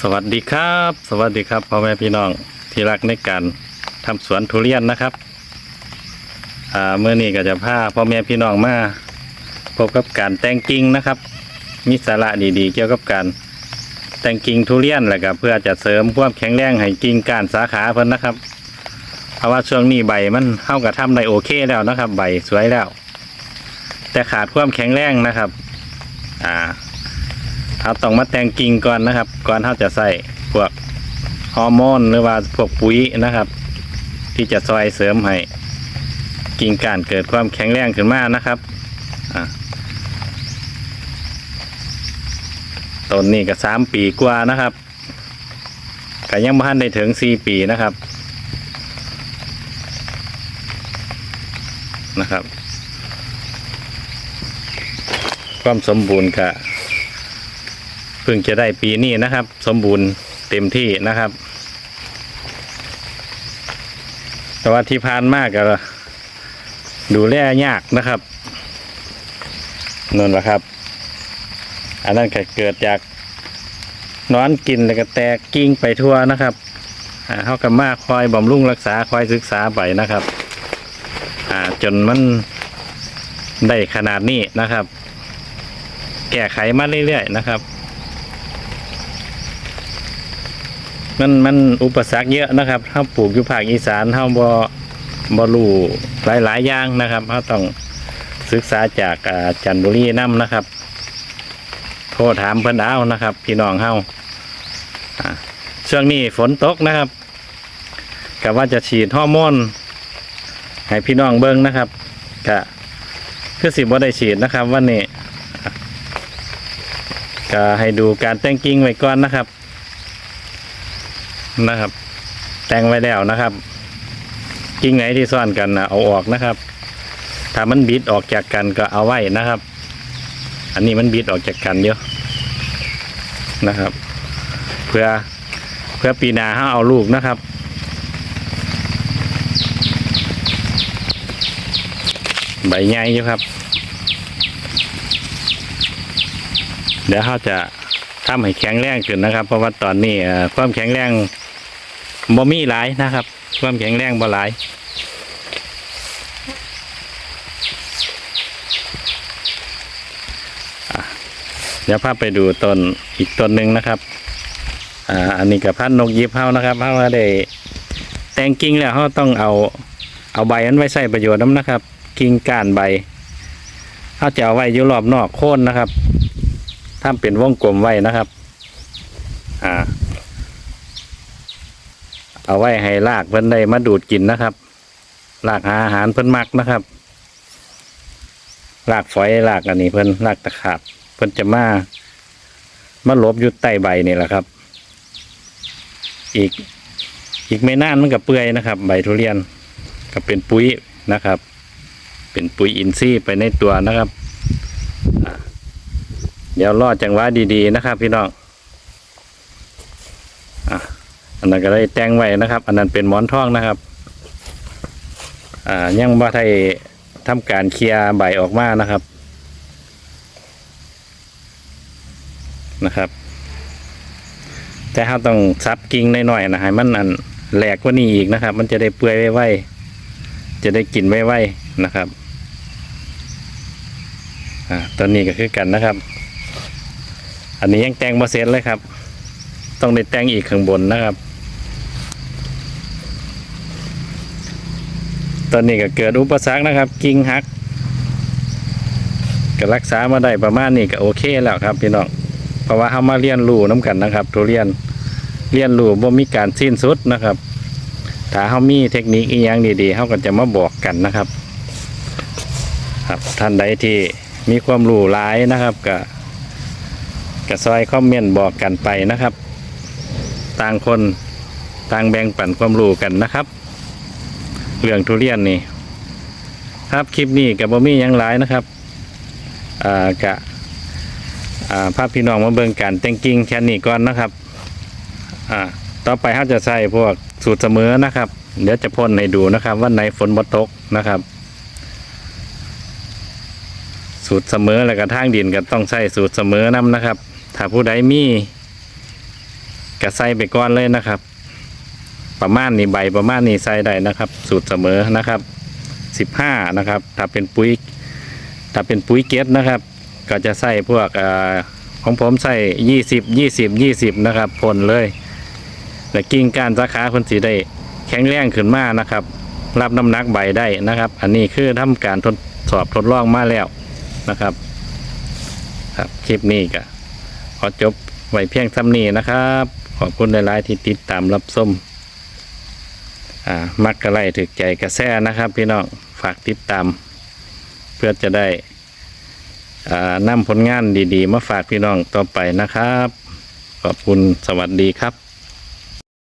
สวัสดีครับ สวัสดีครับพ่อแม่พี่น้องที่รักในการทำสวนทุเรียนนะครับอ่าเมื่อนี้ก็จะพาพ่อแม่พี่น้องมาพบกับการแต่งกิ่งนะครับ มีสาระดีๆ เกี่ยวกับการแต่งกิ่งทุเรียนแหละครับเพื่อจะเสริมความแข็งแรงให้กิ่งกานสาขาเพิ่นนะครับ เพราะว่าช่วงนี้ใบมันเข้ากับทำได้โอเคแล้วนะครับ ใบสวยแล้ว แต่ขาดความแข็งแรงนะครับ อ่า เราต้องมาแต่งกิ่งก่อนนะครับ ก่อนเราจะใส่พวกฮอร์โมนหรือว่าพวกปุ๋ยนะครับ ที่จะซอยเสริมให้กิ่งก้านเกิดความแข็งแรงขึ้นมานะครับต้นนี้ก็สามปีกว่านะครับก็ยังไม่ทันได้ถึงสี่ปีนะครับนะครับ ความสมบูรณ์ก็ เพิ่งจะได้ปีนี้นะครับ สมบูรณ์เต็มที่นะครับ แต่ว่าที่ผ่านมากก็ดูแลยากนะครับนั่นแหละครับ อันนั้นก็เกิดจากนอนกินแล้วก็แตกกิ้งไปทั่วนะครับเขากับมาคอยบำรุงรักษาคอยศึกษาไปนะครับจนมันได้ขนาดนี้นะครับ แก้ไขมาเรื่อยๆนะครับ มันมันอุปสรรคเยอะนะครับถ้าปลูกอยู่ภาคอีสานเท่าบ่บ่รู้หลายหลายอย่างนะครับเราต้องศึกษาจากอาจันทบุรีน้ำนะครับ โทรถามเพิ่นเอานะครับ พี่น้องเฮาอ่าช่วงนี้ฝนตกนะครับกับว่าจะฉีดฮอร์โมนให้พี่น้องเบิ้งนะครับกะคือสิบ่ได้ฉีดนะครับ วันนี้ก็ให้ดูการแต่งกิ่งไว้ก่อนนะครับ นะครับ แต่งไว้แล้วนะครับกิ่งไหนที่ซ่อนกันนะเอาออกนะครับ ถ้ามันบิดออกจากกันก็เอาไว้นะครับ อันนี้มันบิดออกจากกันเยอะนะครับ เพื่อเพื่อปีนาห้าเอาลูกนะครับใบใหญ่อยู่ครับ เดี๋ยวเขาจะ ทำให้แข็งแรงขึ้นนะครับ เพราะว่าตอนนี้เอ่อความแข็งแรงบ่มีหลายนะครับ ความแข็งแรงบ่หลายเดี๋ยวพาไปดูต้นอีกต้นหนึ่งนะครับ อ่า อันนี้กับพันนกยิบเฮานะครับเฮาว่าได้แต่งกิ่งแล้วเฮาต้องเอาเอาใบนั้นไว้ใส่ประโยชน์น้ำนะครับ กิ่งก้านใบเฮาจะเอาไว้อยู่รอบนอกโค่นนะครับ ทำเป็นวงกลมไว้นะครับ อ่า เอาไว้ให้ลากเพิ่นได้มาดูดกินนะครับ ลากหาอาหารเพิ่นมักนะครับ ลากฝอยลากอันนี้เพิ่นลากตะขาบเพิ่นจะมามาหลบอยู่ใต้ใบนี่แหละครับ อีกอีกไม่นานมันก็เปื่อยนะครับ ใบทุเรียนก็เป็นปุ๋ยนะครับ เป็นปุ๋ยอินทรีย์ไปในตัวนะครับ เดี๋ยวรอดจังหวะดีๆนะครับ พี่น้องอะอันนั้นก็ได้แต่งไว้นะครับ อันนั้นเป็นหมอนทองนะครับ อ่ายังบ่ได้ทำการเคลียร์ใบออกมานะครับนะครับ แต่เราต้องซับกิ่งหน่อยๆนะให้มันอันแหลกกว่านี้อีกนะครับ มันจะได้เปื่อยไว้ๆจะได้กินไว้ๆนะครับ อ่าตอนนี้ก็คือกันนะครับ อันนี้ยังแต่งบ่เสร็จเลยครับ ต้องได้แต่งอีกข้างบนนะครับ ตอนนี้ก็เกิดอุปสรรคนะครับ กิ่งหักก็รักษามาได้ประมาณนี้ก็โอเคแล้วครับพี่น้องเพราะว่าเขามาเรียนรู้น้กันนะครับ ทุเรียนเรียนรู้บ่มีการสิ้นสุดนะครับถ้าเขามีเทคนิคอีหยังดีๆเขาก็จะมาบอกกันนะครับ ครับท่านใดที่มีความรู้หลายนะครับก็ กระซอยคอมเมนต์บอกกันไปนะครับ ต่างคนต่างแบ่งปันความรู้กันนะครับ เรื่องทุเรียนนี่ ครับคลิปนี้กับบ่มีหยังหลายนะครับอ่ากะอ่าภาพพี่น้องมาเบิ่งการแต่งกิ่งแค่นี้ก่อนนะครับอ่าต่อไปเขาจะใส่พวกสูตรเสมอนะครับ เดี๋ยวจะพ่นให้ดูนะครับว่าในฝนบ่ตกนะครับ สูตรเสมอแล้วก็ทางดินก็ต้องใส่สูตรเสมอนํนะครับ ถ้าผู้ใดมีกระใส่ไปก่อนเลยนะครับ ประมาณนี้ใบประมาณนี้ใส่ได้นะครับ สูตรเสมอนะครับสิบห้านะครับ ถ้าเป็นปุ๋ยถ้าเป็นปุ๋ยเก็ตนะครับ ก็จะใส่พวกอของผมใส่ยี่สิบยี่สิบยี่สิบนะครับพ่นเลยและกิ่งก้านสาขาคนสีได้แข็งแรงขึ้นมานะครับ รับน้ำหนักใบได้นะครับ อันนี้คือทำการทดสอบทดลองมาแล้วนะครับ ครับคลิปนี้ก็ อจบไว้เพียงซ้ำนี้นะครับ ขอบคุณหลายๆที่ติดตามรับส้มอ่ามักกะไลถึกใจกระแสนะครับ พี่น้องฝากติดตาม เพื่อจะได้อ่านำผลงานดีๆ มาฝากพี่น้องต่อไปนะครับ ขอบคุณสวัสดีครับ